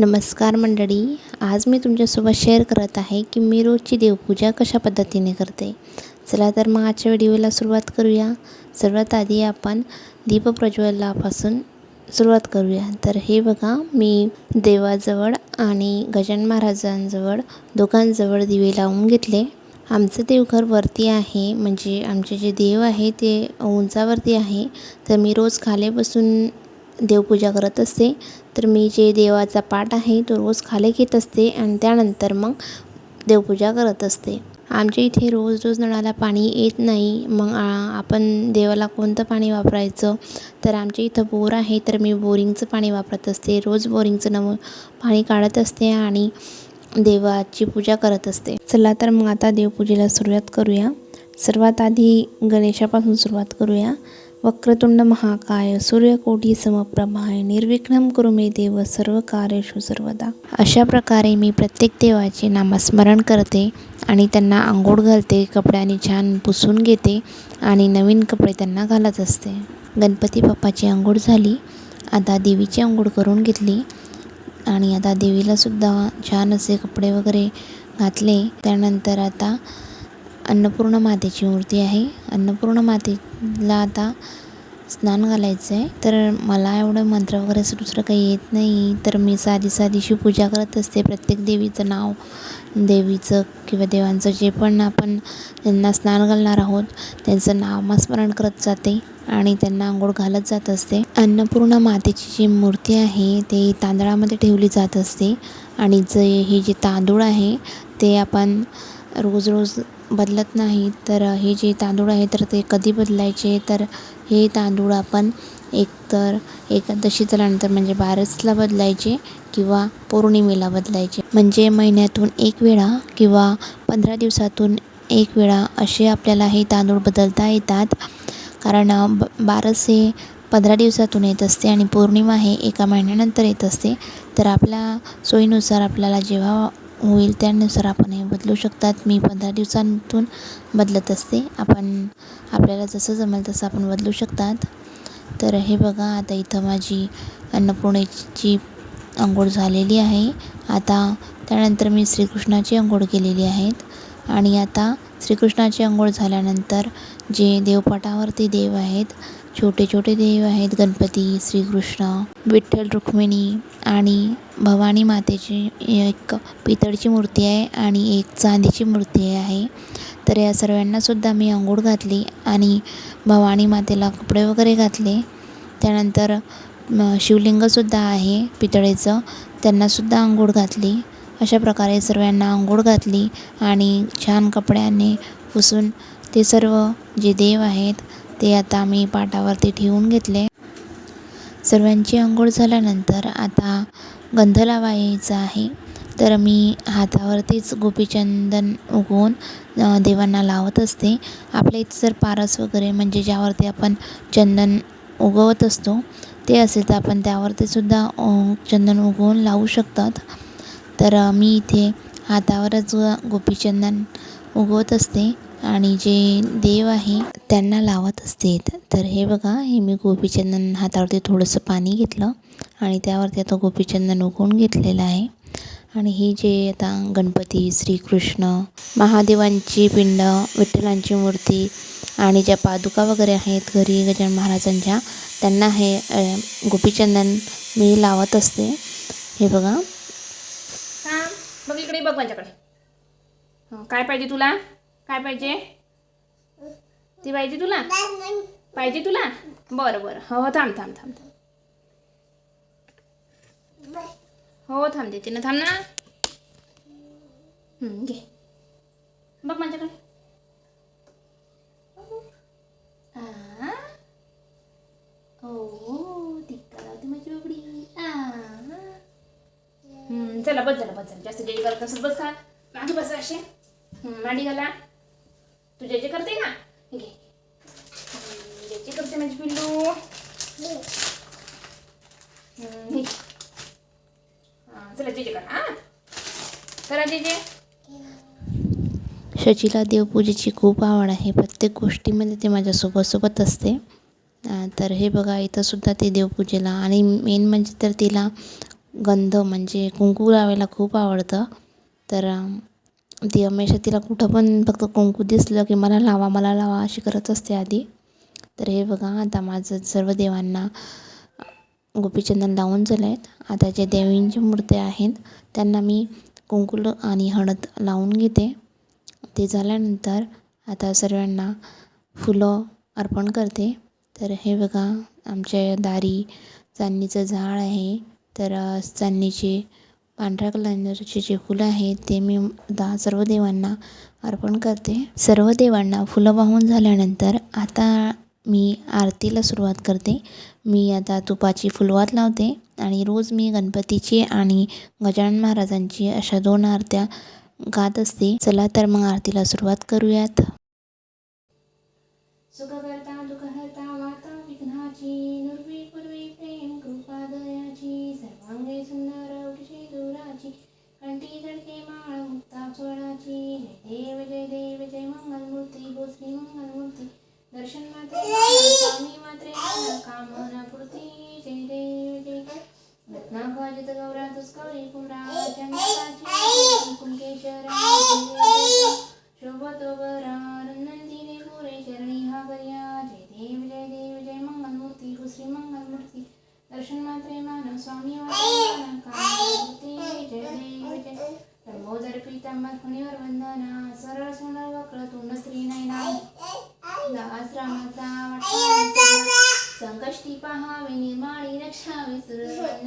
नमस्कार मंडळी आज मी तुमच्यासोबत शेअर करत आहे की मी रोजची देवपूजा कशा पद्धतीने करते. चला तर मग आजच्या व्हिडिओला सुरुवात करूया. सर्वात आधी आपण दीपप्रज्वलापासून सुरुवात करूया. तर हे बघा मी देवाजवळ आणि गजान महाराजांजवळ दोघांजवळ दिवे लावून घेतले. आमचं देवघर वरती आहे म्हणजे आमचे जे देव आहे ते उंचावरती आहे. तर मी रोज खाली बसून देवपूजा करत असते. तर मी जे देवाचा पाठ आहे तो रोज खाली घेत असते आणि त्यानंतर मग देवपूजा करत असते. आमच्या इथे रोज रोज नळाला पाणी येत नाही. मग आपण देवाला कोणतं पाणी वापरायचं? तर आमच्या इथं बोर आहे. तर मी बोरिंगचं पाणी वापरत असते. रोज बोरिंगचं नव पाणी काढत असते आणि देवाची पूजा करत असते. चला तर मग आता देवपूजेला सुरुवात करूया. सर्वात आधी गणेशापासून सुरुवात करूया. वक्रतुंड महाकाय सूर्यकोटी समप्रभाय निर्विघ्न कुरु मे देव सर्व कार्येषु सर्वदा. अशा प्रकारे मी प्रत्येक देवाचे नामस्मरण करते आणि त्यांना आंघोळ घालते कपड्याने छान पुसून घेते आणि नवीन कपडे त्यांना घालत असते. गणपती बाप्पाची आंघोळ झाली आता देवीची आंघोळ करून घेतली आणि आता देवीलासुद्धा छान असे कपडे वगैरे घातले. त्यानंतर आता अन्नपूर्ण मातेची मूर्ती आहे. अन्नपूर्ण ला आता स्नान घालायचं आहे तर मला एवढं मंत्र वगैरे असं दुसरं काही येत नाही. तर मी साधी साधीशी पूजा करत असते. प्रत्येक देवीचं नाव देवीचं किंवा देवांचं जे पण आपण त्यांना स्नान घालणार आहोत त्यांचं नामस्मरण करत जाते आणि त्यांना आंघोळ घालत जात असते. अन्नपूर्णा मातेची जी मूर्ती आहे ते तांदळामध्ये ठेवली जात असते. आणि जे हे जे तांदूळ आहे ते आपण रोज रोज बदलत नाही. तर हे जे तांदूळ आहे तर ते कधी बदलायचे? तर हे तांदूळ आपण एकतर एकादशी झाल्यानंतर म्हणजे बारसला बदलायचे किंवा पौर्णिमेला बदलायचे. म्हणजे महिन्यातून एक वेळा किंवा पंधरा दिवसातून एक वेळा असे आपल्याला हे तांदूळ बदलता येतात. कारण ब बारस हे पंधरा दिवसातून येत असते आणि पौर्णिमा हे एका महिन्यानंतर येत असते. तर आपल्या सोयीनुसार आपल्याला जेव्हा होईल त्यानुसार आपण हे बदलू शकतात. मी पंधरा दिवसांतून बदलत असते. आपण आपल्याला जसं जमेल तसं आपण बदलू शकतात. तर हे बघा आता इथं माझी अन्नपूर्णेची आंघोळ झालेली आहे. आता त्यानंतर मी श्रीकृष्णाची आंघोळ केलेली आहेत. आणि आता श्रीकृष्णाची आंघोळ झाल्यानंतर जे देवपाटावरती देव आहेत छोटे छोटे देव आहेत गणपती श्रीकृष्ण विठ्ठल रुक्मिणी आणि भवानी मातेची एक पितळची मूर्ती आहे आणि एक चांदीची मूर्ती आहे. तर या सर्वांनासुद्धा मी आंघोळ घातली आणि भवानी मातेला कपडे वगैरे घातले. त्यानंतर शिवलिंगसुद्धा आहे पितळेचं. त्यांनासुद्धा आंघोळ घातली. अशा प्रकारे सर्वांना आंघोळ घातली आणि छान कपड्याने पुसून ते सर्व जे देव आहेत ते आता मी पाटावरती ठेवून घेतले. सर्वांची आंघोळ झाल्यानंतर आता गंध लावायचा आहे. तर मी हातावरतीच गोपीचंदन उगवून देवांना लावत असते. आपल्या इथं जर पारस वगैरे म्हणजे ज्यावरती आपण चंदन उगवत असतो ते असेल तर आपण त्यावरती सुद्धा चंदन उगवून लावू शकतात. तर मी इथे हातावरच गोपीचंदन उगवत असते आणि जे देव आहे त्यांना लावत असते. तर हे बघा हे मी गोपीचंदन हातावरती थोडंसं पाणी घेतलं आणि त्यावरती आता गोपीचंदन उगवून घेतलेलं आहे. आणि ही जे आता गणपती श्रीकृष्ण महादेवांची पिंड विठ्ठलांची मूर्ती आणि ज्या पादुका वगैरे आहेत घरी गजानन महाराजांच्या त्यांना हे गोपीचंदन मी लावत असते. हे बघा. बघ बघ माझ्याकडे. काय पाहिजे तुला? काय पाहिजे? ती पाहिजे तुला? पाहिजे तुला? बरं बरं. हो हो थांब थांब थांब थांब. हो थांब देते ना थांब ना. घे. बघ माझ्याकडे. चला बस झालं बस झालं. जास्त जे जे करत असत बस खा मागे बस असे मांडी घाला. तू जे जे करते ना घे. जे जे करते माझी पिल्लू. चला जे जे कर हा. करा जे जे. शचीला देवपूजेची खूप आवड आहे. प्रत्येक गोष्टीमध्ये ते माझ्यासोबत सोबत असते. तर हे बघा इथंसुद्धा ते देवपूजेला आणि मेन म्हणजे तर तिला गंध म्हणजे कुंकू लावायला खूप आवडतं. तर ती हमेशा तिला कुठं पण फक्त कुंकू दिसलं की मला लावा मला लावा अशी करत असते आधी. तर हे बघा आता माझं सर्व देवांना गोपीचंदन लावून झालं आहेत आता जे देवींच्या मूर्त्या आहेत त्यांना मी कुंकू आणि हळद लावून घेते. ते झाल्यानंतर आता सर्वांना फुलं अर्पण करते. तर हे बघा आमच्या दारी चांदणीचं झाड आहे. तर अ, चांदणीचे पांढऱ्या कलरचे जे फुलं आहेत ते मी दा सर्व देवांना अर्पण करते. सर्व देवांना फुलं वाहून झाल्यानंतर आता मी आरतीला सुरुवात करते. मी आता तुपाची फुलवात लावते आणि रोज मी गणपतीची आणि गजानन महाराजांची अशा दोन आरत्या गात असते. चला तर मग आरतीला सुरुवात करूयात. सुखकर्ता दुःखहर्ता माता विघ्नाची सर्वांगे सुंदर उठशी दुराची कंठी जडके माळ मुक्ता स्वराची जय देव जय देव जय मंगलमूर्ती हो श्री मंगलमूर्ती दर्शन मात्र स्वामी मात्रे कामना पूर्ती जय देव जय रत्नाभाजित गौरा दुष्कळी कुमरा चंद्राची कुंकेश्वरा शोभतो दर्शन मात्रे स्वामी वाटे कामूर्ती जय देव जय लंबोदर वंदना सरळ वक्र तोंड स्त्री वाटा संकष्टी पहावे निर्माळी रक्षावे जय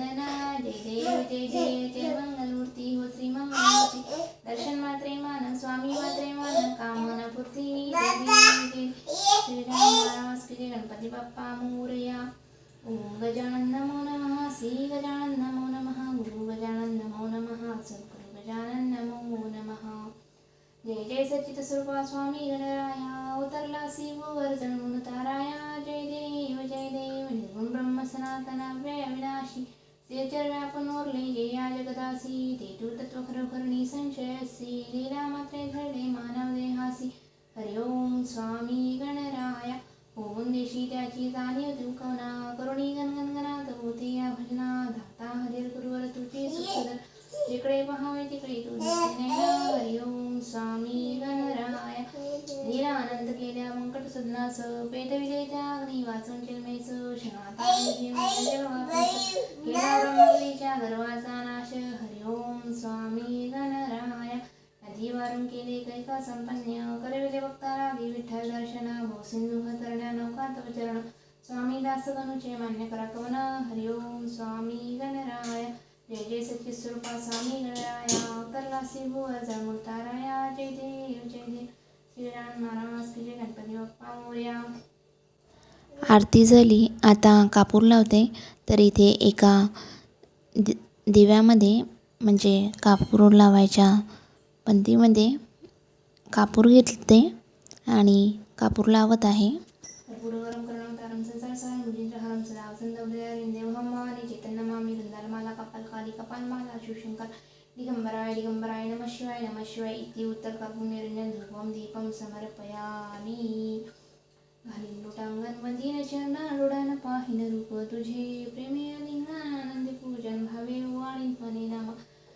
देव जय जय जय मंगलमूर्ती हो श्री मंगलमूर्ती दर्शन मात्रे मान स्वामी मात्रे मान कामना पूर्ती जय देव जय श्रीराम महाराज गणपती बाप्पा ओम गजानन नमो नमः श्री गजानन नमो नमः गुरु गजानन नमो नमः सद्गुरु गजानन नमो नमः। जय जय सच्चित स्वरूपा स्वामी गणराया अवतरला शिववर ताराया जय देव जय देव निर्गुण ब्रह्म सनातन व्यय विनाशी सेचर व्यापन ओरले जया या जगदासी ते तू तत्व खरोखर निसंशयसी लीला मात्रे घडले मानव देहासी हरि ओम स्वामी गणराया। होऊन देशी त्याची जाणीव दुखवना करुणी गणगणगणात होते या भजना धाता हरिर गुरुवर तुझे सुखदर जिकडे पहावे तिकडे तू हरि ओम स्वामी गणराय लीला आनंद केल्या मंकट सदनास पेट विजय त्या अग्नी वाचून चिन्मयच क्षणाता केला ब्रह्मगिरीच्या गर्वाचा नाश हरि ओम स्वामी गणराय नदी केले कैका संपन्न स्वामी मान्य करा कवन हरि ओम स्वामी गणराय जय जय सच्चित स्वरूपा स्वामी गणराया अवतरला शिवू जळमूळ ताराया जय देव जय देव। श्रीराम महाराज की जय गणपती बाप्पा मोर्या। आरती झाली आता कापूर लावते तर इथे एका दि दिव्यामध्ये म्हणजे कापूर लावायच्या पंथीमध्ये कापूर घेतले आणि कापूर लावत आहे. कपालमाला शिवशंकर दिगंबराय दिगंबराय नमः शिवाय नमः शिवाय इति उत्तरकापुण्यरञ्जन धूपं दीपं समर्पयामि घालीन लोटांगण मदीन चरण लोडान पाहिन रूप तुझे प्रेमे लिंगानंद पूजन भावे वाणी मने नाम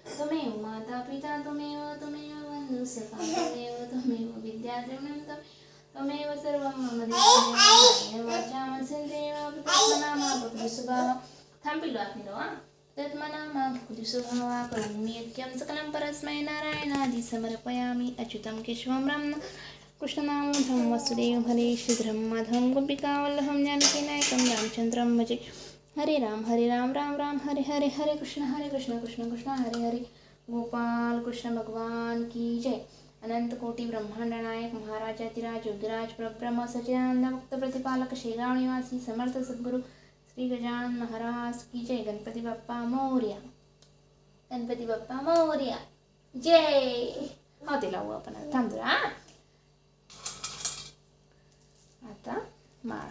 त्वमेव माता पिता त्वमेव त्वमेव बन्धु सखा त्वमेव त्वमेव विद्या द्रविणं त्वमेव सर्वं मम देव वाचा मनसेन्द्रिय नामा भक्ति स्वभाव थांब पिलो आपलो हा तत्मनामा भक्ति करोमि यत्यं सकलं परस्मै नारायणादि समर्पयामि। अच्युतं केशवं राम कृष्णनामोधं वसुदेव हरे श्रीधरं माधवं गोपिकावल्लभं जानकीनायकं रामचन्द्रं भजे। हरे राम हरे राम राम राम हरे हरे हरे कृष्ण हरे कृष्ण कृष्ण कृष्ण हरे हरे। गोपाल कृष्ण भगवान की जय। अनंत कोटी ब्रह्मांड नायक महाराजातिराज योगीराज परब्रह्म सचिदानंद मुक्त प्रतिपालक शेगाव निवासी समर्थ सद्गुरु श्री गजानन महाराज की जय गणपती बाप्पा मोर्या. गणपती बाप्पा मोर्या. जय. हो ते लावू आपण थांबतो हा. आता माळ.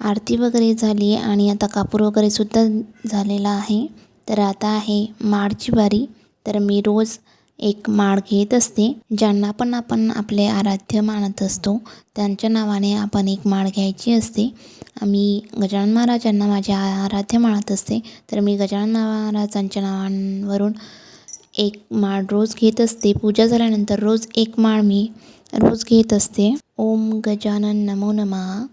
आरती वगैरे झाली आहे आणि आता कापूर वगैरे सुद्धा झालेला आहे. तर आता आहे माळची बारी तर मी रोज एक माळ घेत असते ज्यांना पण आपण आपले आराध्य मानत असतो त्यांच्या नावाने आपण एक माळ घ्यायची असते. मी गजानन महाराजांना माझे आराध्य मानत असते तर मी गजानन महाराजांच्या नावांवरून एक माळ रोज घेत असते. पूजा झाल्यानंतर रोज एक माळ मी रोज घेत असते. ओम गजानन नमो नमः.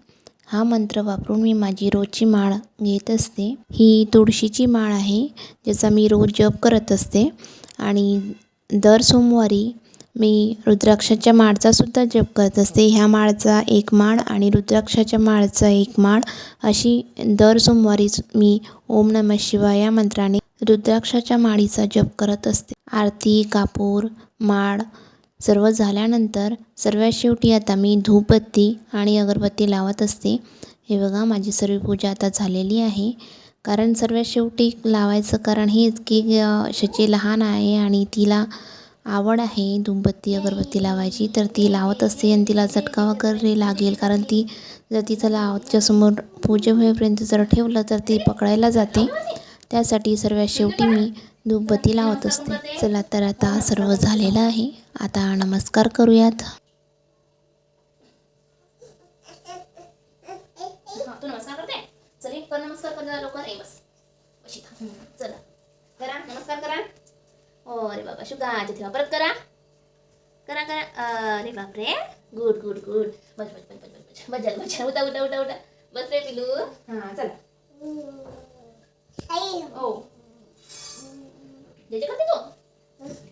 हा मंत्र वापरून मी माझी रोजची माळ घेत असते. ही तुळशीची माळ आहे ज्याचा मी रोज जप करत असते. आणि दर सोमवारी मी रुद्राक्षाच्या माळचासुद्धा जप करत असते. ह्या माळचा एक माळ आणि रुद्राक्षाच्या माळचा एक माळ अशी दर सोमवारीच मी ओम नमः शिवाय या मंत्राने रुद्राक्षाच्या माळीचा जप करत असते. आरती कापूर माळ सर्व झाल्यानंतर सर्वात शेवटी आता मी धूपबत्ती आणि अगरबत्ती लावत असते. हे बघा माझी सर्व पूजा आता झालेली आहे. कारण सर्वात शेवटी लावायचं कारण हेच की शची लहान आहे आणि तिला आवड आहे धूपबत्ती अगरबत्ती लावायची. तर ती लावत असते आणि तिला चटका वगैरे लागेल कारण ती जर तिचं लावच्यासमोर पूजा होईपर्यंत जर ठेवलं तर ती पकडायला जाते. त्यासाठी सर्वात शेवटी मी धूपबत्ती लावत असते. चला तर आता सर्व झालेलं आहे. आता नमस्कार करूयात. करा नमस्कार करा. ओ अरे बाबा शुगाचे ठेवा. परत करा. करा करा. अरे बापरे. गुड गुड गुड बस बस बस बस बस. बस झालं. उठा उठा उठा उठा. बस रे पिलू. हां चला. ओ जे जे करते तू?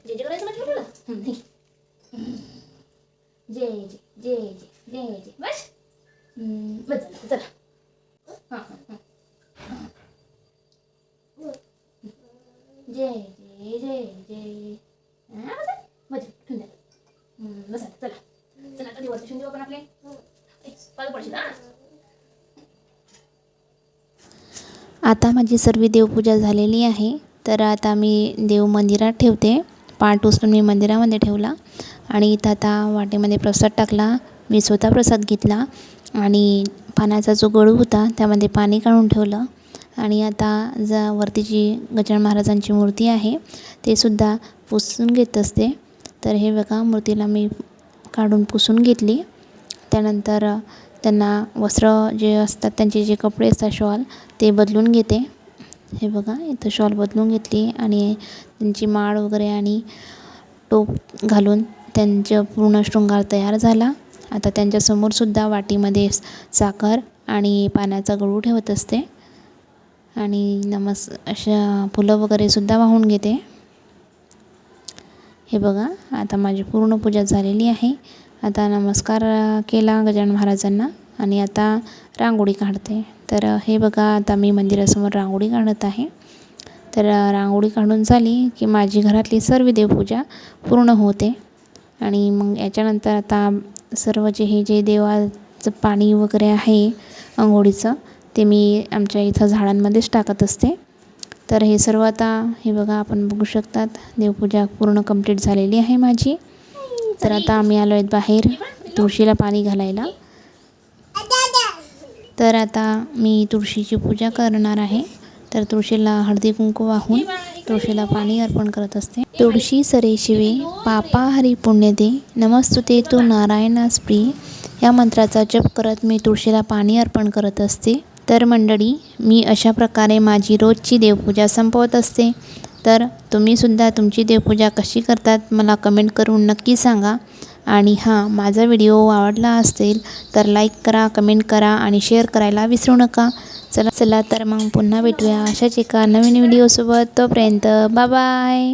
जे जे करायचं म्हटलं तुला. जे जे जे जे जे जे बस बस चला. हां हां हां. जय जय जय जय. हां बसा. ठेवून द्या. बसा चला. चला आता वरती देऊ आपण आपले. ए, पडशील हा. आता माझी सर्व देवपूजा झालेली आहे. तर आता मी देव मंदिरात ठेवते. पाठ उचलून मी मंदिरामध्ये ठेवला. आणि इथं आता वाटेमध्ये प्रसाद टाकला. मी स्वतः प्रसाद घेतला. आणि पाण्याचा जो गळू होता त्यामध्ये पाणी काढून ठेवलं. आणि आता जा वरती जी गजानन महाराजांची मूर्ती आहे ते सुद्धा पुसून घेत असते. तर हे बघा मूर्तीला मी काढून पुसून घेतली. त्यानंतर त्यांना वस्त्र जे असतात त्यांचे जे कपडे असतात शॉल ते बदलून घेते. हे बघा इथं शॉल बदलून घेतली आणि त्यांची माळ वगैरे आणि टोप घालून त्यांचं पूर्ण शृंगार तयार झाला. आता त्यांच्यासमोरसुद्धा वाटीमध्ये साखर आणि पाण्याचा गळू ठेवत असते. आणि नमस अशा फुलं वगैरेसुद्धा वाहून घेते. हे बघा आता माझी पूर्ण पूजा झालेली आहे. आता नमस्कार केला गजानन महाराजांना आणि आता रांगोळी काढते. तर हे बघा आता मी मंदिरासमोर रांगोळी काढत आहे. तर रांगोळी काढून झाली की माझी घरातली सर्व देवपूजा पूर्ण होते. आणि मग याच्यानंतर आता सर्व जे हे जे देवाचं पाणी वगैरे आहे आंघोळीचं ते मी आमच्या इथं झाडांमध्येच टाकत असते. तर हे सर्व आता हे बघा आपण बघू शकतात. देवपूजा पूर्ण कंप्लीट झालेली आहे माझी. तर आता आम्ही आलो आहेत बाहेर तुळशीला पाणी घालायला. तर आता मी तुळशीची पूजा करणार आहे. तर तुळशीला हळदी कुंकू वाहून तुळशीला पाणी अर्पण करत असते. तुळशी सरे शिवे पापा हरी पुण्य दे. नमस्तुते तू नारायणास प्रिय. या मंत्राचा जप करत मी तुळशीला पाणी अर्पण करत असते. तर मंडळी मी अशा प्रकारे माझी रोजची देवपूजा संपवत असते. तर तुम्हीसुद्धा तुमची देवपूजा कशी करतात मला कमेंट करून नक्की सांगा. आणि हां माझा व्हिडिओ आवडला असेल तर लाईक करा कमेंट करा आणि शेअर करायला विसरू नका. चला चला तर मग पुन्हा भेटूया अशाच एका नवीन व्हिडिओसोबत तोपर्यंत बाय